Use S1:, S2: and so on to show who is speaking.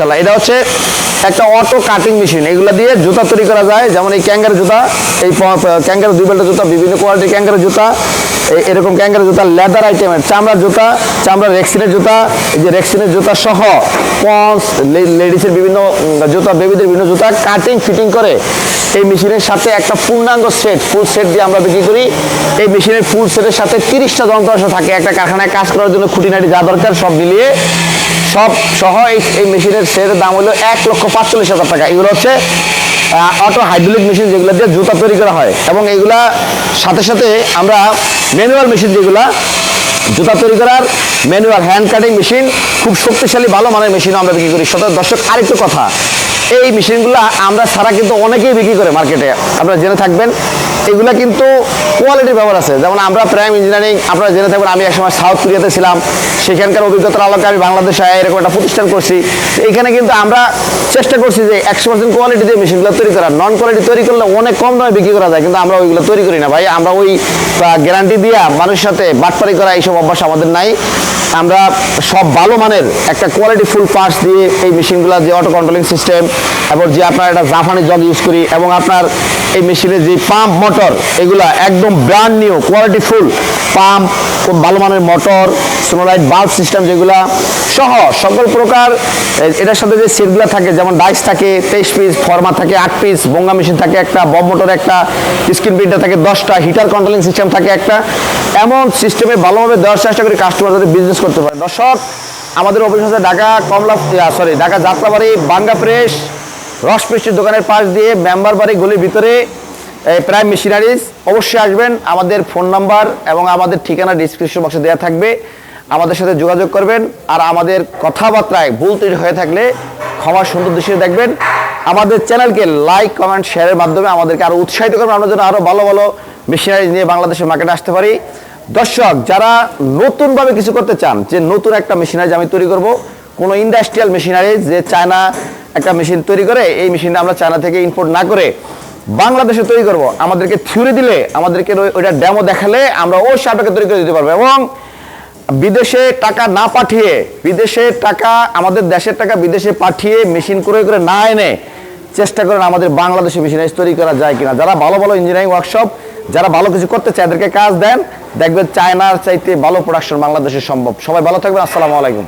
S1: তাহলে এটা হচ্ছে একটা অটো কাটিং মেশিন এগুলা দিয়ে জুতা তৈরি করা যায়। যেমন এই ক্যাঙ্গার জুতা, এই ক্যাঙ্গার দুই বেল্টের জুতা, বিভিন্ন কোয়ালিটির ক্যাঙ্গার জুতা এরকম ক্যাঙ্গার জুতা লেদার আইটেমের চামড়ার জুতা, চামড়ার রেক্সিনের জুতা, এই যে রেক্সিনের জুতা সহ পন্স লেডিসের বিভিন্ন জুতা বেবিদের বিভিন্ন জুতা কাটিং ফিটিং করে এই মেশিনের সাথে একটা পূর্ণাঙ্গ সেট ফুল সেট দিয়ে আমরা বিক্রি করি। এই মেশিনের ফুল সেটের সাথে তিরিশটা যন্ত্রাংশ থাকে। একটা কারখানায় কাজ করার জন্য খুঁটিনাটি যা দরকার সব মিলিয়ে সব সহ এই মেশিনের সেটের দাম হলো এক লক্ষ পাঁচচল্লিশ হাজার টাকা। এগুলো হচ্ছে অটো হাইড্রোলিক মেশিন যেগুলো দিয়ে জুতা তৈরি করা হয়। এবং এইগুলা সাথে সাথে আমরা ম্যানুয়াল মেশিন যেগুলা, জুতা তৈরি করার ম্যানুয়াল হ্যান্ড কাটিং মেশিন খুব শক্তিশালী, ভালো মানের মেশিন আমরা বিক্রি করি। সতেরো দর্শক, আরেকটু কথা, এই মেশিনগুলো আমরা ছাড়া কিন্তু অনেকেই বিক্রি করে মার্কেটে আপনারা জেনে থাকবেন এগুলা কিন্তু কোয়ালিটির ব্যাপার আছে। যেমন আমরা প্রাইম ইঞ্জিনিয়ারিং আপনারা জেনে থাকবেন আমি একসময় সাউথ কোরিয়াতে ছিলাম। সেখানকার অভিজ্ঞতার আলোকে আমি বাংলাদেশে এরকম একটা প্রতিষ্ঠান করছি। এখানে কিন্তু আমরা চেষ্টা করছি যে একশো পার্সেন্ট কোয়ালিটি দিয়ে মেশিনগুলো তৈরি করা নন কোয়ালিটি তৈরি করলে অনেক কম দামে বিক্রি করা যায়, কিন্তু আমরা ওইগুলো তৈরি করি না ভাই। আমরা ওই গ্যারান্টি দিয়ে মানুষের সাথে বাটপারি করা এইসব অভ্যাস আমাদের নাই। আমরা সব ভালো মানের একটা কোয়ালিটি ফুল পার্টস দিয়ে এই মেশিনগুলো যে অটো কন্ট্রোলিং সিস্টেম এবং যে আপনার একটা জাফানি জগ ইউজ করি, এবং আপনার এই মেশিনের যে পাম্প মোটর এগুলা একদম brand new quality full pump খুব ভালো মানের মোটর সোনোলাইট বাল্ব সিস্টেম যেগুলা সহ সকল প্রকার এটার সাথে যে সেটগুলো থাকে, যেমন ডাইস থাকে, তেইশ পিস ফর্মা থাকে, আট পিস বঙ্গা মেশিন থাকে একটা বব মোটর একটা স্ক্রিন প্রিন্টার থাকে দশটা হিটার কন্ট্রোলিং সিস্টেম থাকে একটা। এমন সিস্টেমে ভালোভাবে দেওয়ার চেষ্টা করে কাস্টমার যাতে বিজনেস করতে পারে। দর্শক, আমাদের অফিস আছে ঢাকা কমলা সরি ঢাকা যাত্রাবাড়ি, বাঙ্গা প্রেস রস মিষ্টির দোকানের পাশ দিয়ে মেম্বার বাড়ি গলির ভিতরে প্রাইম মেশিনারিজ। অবশ্যই আসবেন। আমাদের ফোন নাম্বার এবং আমাদের ঠিকানা ডিসক্রিপশন বক্সে দেওয়া থাকবে। আমাদের সাথে যোগাযোগ করবেন। আর আমাদের কথাবার্তায় ভুল ত্রুটি হয়ে থাকলে ক্ষমা সুন্দর দৃষ্টিতে দেখবেন। আমাদের চ্যানেলকে লাইক কমেন্ট শেয়ারের মাধ্যমে আমাদেরকে আরও উৎসাহিত করবেন। আমরা যেন আরও ভালো ভালো মেশিনারিজ নিয়ে বাংলাদেশের মার্কেটে আসতে পারি। দর্শক, যারা নতুনভাবে কিছু করতে চান, যে নতুন একটা মেশিনারিজ আমি তৈরি করব, কোনো ইন্ডাস্ট্রিয়াল মেশিনারিজ, যে চায়না একটা মেশিন তৈরি করে, এই মেশিনটা আমরা চায়না থেকে ইম্পোর্ট না করে বাংলাদেশে তৈরি করব। আমাদেরকে থিওরি দিলে, আমাদেরকে ওই- ওইটা ডেমো দেখালে আমরা ওই সাপটাকে তৈরি করে দিতে পারব এবং বিদেশে টাকা না পাঠিয়ে, বিদেশে টাকা, আমাদের দেশের টাকা বিদেশে পাঠিয়ে মেশিন করে করে না এনে চেষ্টা করেন আমাদের বাংলাদেশে মেশিনারিজ তৈরি করা যায় কিনা। যারা ভালো ভালো ইঞ্জিনিয়ারিং ওয়ার্কশপ যারা ভালো কিছু করতে চায় তাদেরকে কাজ দেন। দেখবেন চায়নার চাইতে ভালো প্রোডাকশন বাংলাদেশে সম্ভব। সবাই ভালো থাকবেন, আসসালামু আলাইকুম।